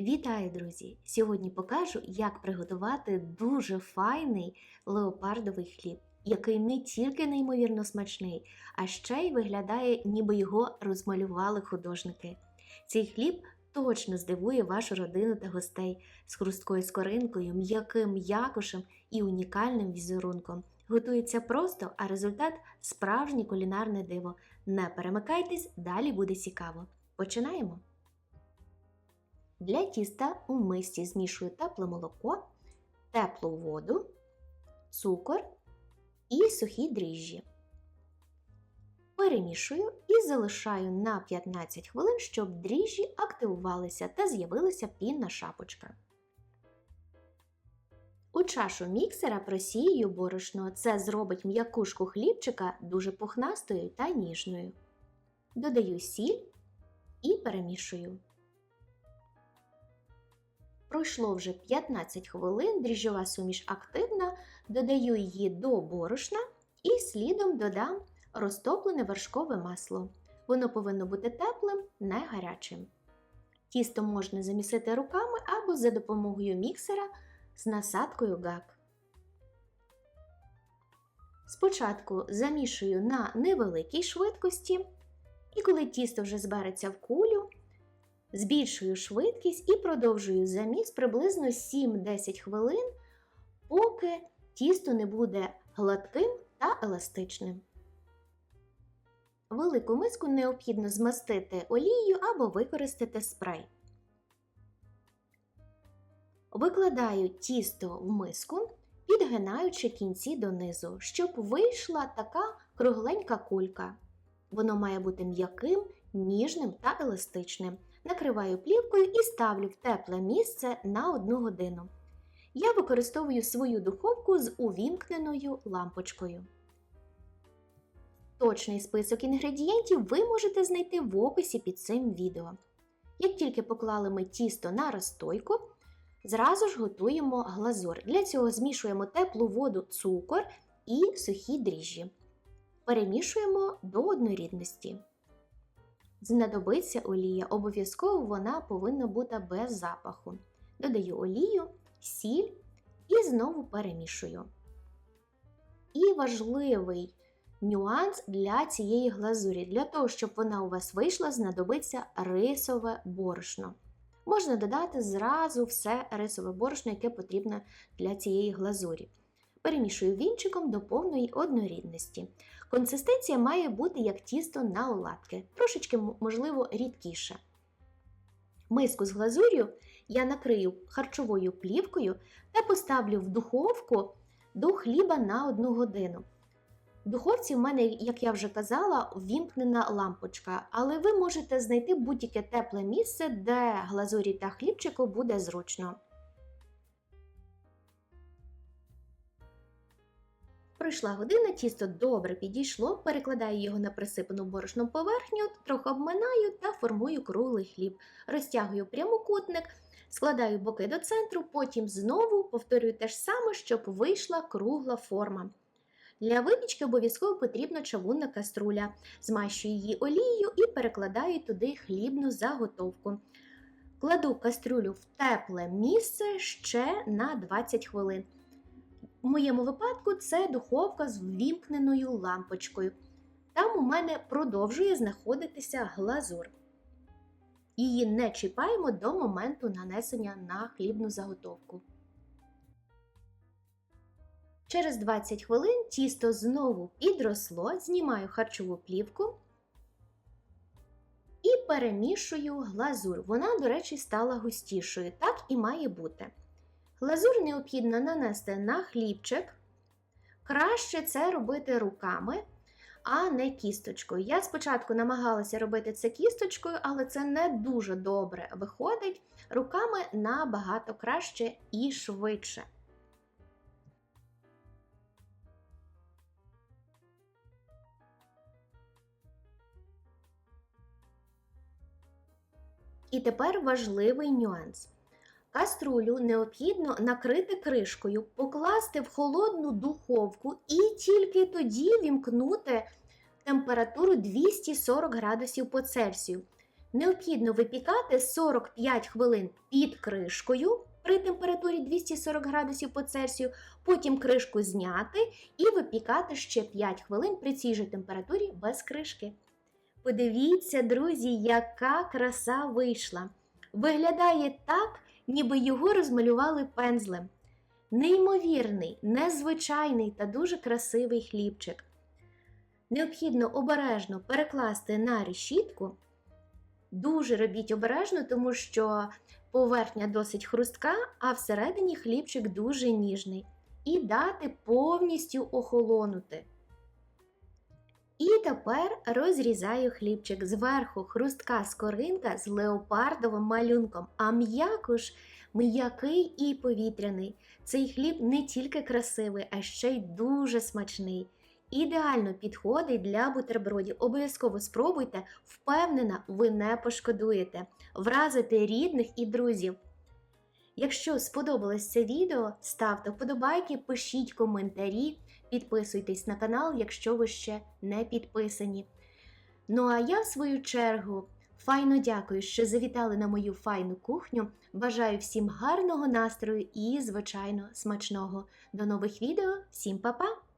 Вітаю, друзі! Сьогодні покажу, як приготувати дуже файний леопардовий хліб, який не тільки неймовірно смачний, а ще й виглядає, ніби його розмалювали художники. Цей хліб точно здивує вашу родину та гостей з хрусткою скоринкою, м'яким якушем і унікальним візерунком. Готується просто, а результат справжнє кулінарне диво. Не перемикайтесь, далі буде цікаво. Починаємо! Для тіста у мисці змішую тепле молоко, теплу воду, цукор і сухі дріжджі. Перемішую і залишаю на 15 хвилин, щоб дріжджі активувалися та з'явилася пінна шапочка. У чашу міксера просію борошно. Це зробить м'якушку хлібчика дуже пухнастою та ніжною. Додаю сіль і перемішую. Пройшло вже 15 хвилин, дріжджова суміш активна, додаю її до борошна і слідом додам розтоплене вершкове масло. Воно повинно бути теплим, не гарячим. Тісто можна замісити руками або за допомогою міксера з насадкою гак. Спочатку замішую на невеликій швидкості, і коли тісто вже збереться в кулю, Збільшую швидкість і продовжую заміс приблизно 7-10 хвилин, поки тісто не буде гладким та еластичним. Велику миску необхідно змастити олією або використати спрей. Викладаю тісто в миску, підгинаючи кінці донизу, щоб вийшла така кругленька кулька. Воно має бути м'яким, ніжним та еластичним. Накриваю плівкою і ставлю в тепле місце на 1 годину. Я використовую свою духовку з увімкненою лампочкою. Точний список інгредієнтів ви можете знайти в описі під цим відео. Як тільки поклали ми тісто на розстойку, зразу ж готуємо глазур. Для цього змішуємо теплу воду, цукор і сухі дріжджі. Перемішуємо до однорідності. Знадобиться олія, обов'язково вона повинна бути без запаху. Додаю олію, сіль і знову перемішую. І важливий нюанс для цієї глазурі. Для того, щоб вона у вас вийшла, знадобиться рисове борошно. Можна додати зразу все рисове борошно, яке потрібно для цієї глазурі. Перемішую вінчиком до повної однорідності. Консистенція має бути як тісто на оладки, трошечки, можливо, рідкіше. Миску з глазур'ю я накрию харчовою плівкою та поставлю в духовку до хліба на 1 годину. В духовці в мене, як я вже казала, ввімкнена лампочка, але ви можете знайти будь-яке тепле місце, де глазурі та хлібчику буде зручно. Пройшла година, тісто добре підійшло, перекладаю його на присипану борошном поверхню, трохи обминаю та формую круглий хліб. Розтягую прямокутник, складаю боки до центру, потім знову повторюю те ж саме, щоб вийшла кругла форма. Для випічки обов'язково потрібна чавунна каструля. Змащую її олією і перекладаю туди хлібну заготовку. Кладу каструлю в тепле місце ще на 20 хвилин. У моєму випадку це духовка з ввімкненою лампочкою. Там у мене продовжує знаходитися глазур. Її не чіпаємо до моменту нанесення на хлібну заготовку. Через 20 хвилин тісто знову підросло, знімаю харчову плівку і перемішую глазур. Вона, до речі, стала густішою. Так і має бути. Глазур необхідно нанести на хлібчик. Краще це робити руками, а не кісточкою. Я спочатку намагалася робити це кісточкою, але це не дуже добре виходить. Руками набагато краще і швидше. І тепер важливий нюанс. Каструлю необхідно накрити кришкою, покласти в холодну духовку і тільки тоді вімкнути температуру 240 градусів по Цельсію. Необхідно випікати 45 хвилин під кришкою при температурі 240 градусів по Цельсію, потім кришку зняти і випікати ще 5 хвилин при цій же температурі без кришки. Подивіться, друзі, яка краса вийшла. Виглядає так, ніби його розмалювали пензлем. Неймовірний, незвичайний та дуже красивий хлібчик. Необхідно обережно перекласти на решітку. Дуже робіть обережно, тому що поверхня досить хрустка, а всередині хлібчик дуже ніжний. І дати повністю охолонути. І тепер розрізаю хлібчик зверху хрустка скоринка з леопардовим малюнком, а м'якош м'який і повітряний. Цей хліб не тільки красивий, а ще й дуже смачний. Ідеально підходить для бутербродів. Обов'язково спробуйте, впевнена, ви не пошкодуєте. Вразите рідних і друзів. Якщо сподобалось це відео, ставте вподобайки, пишіть коментарі, підписуйтесь на канал, якщо ви ще не підписані. Ну а я, в свою чергу, файно дякую, що завітали на мою файну кухню. Бажаю всім гарного настрою і, звичайно, смачного. До нових відео, всім па-па!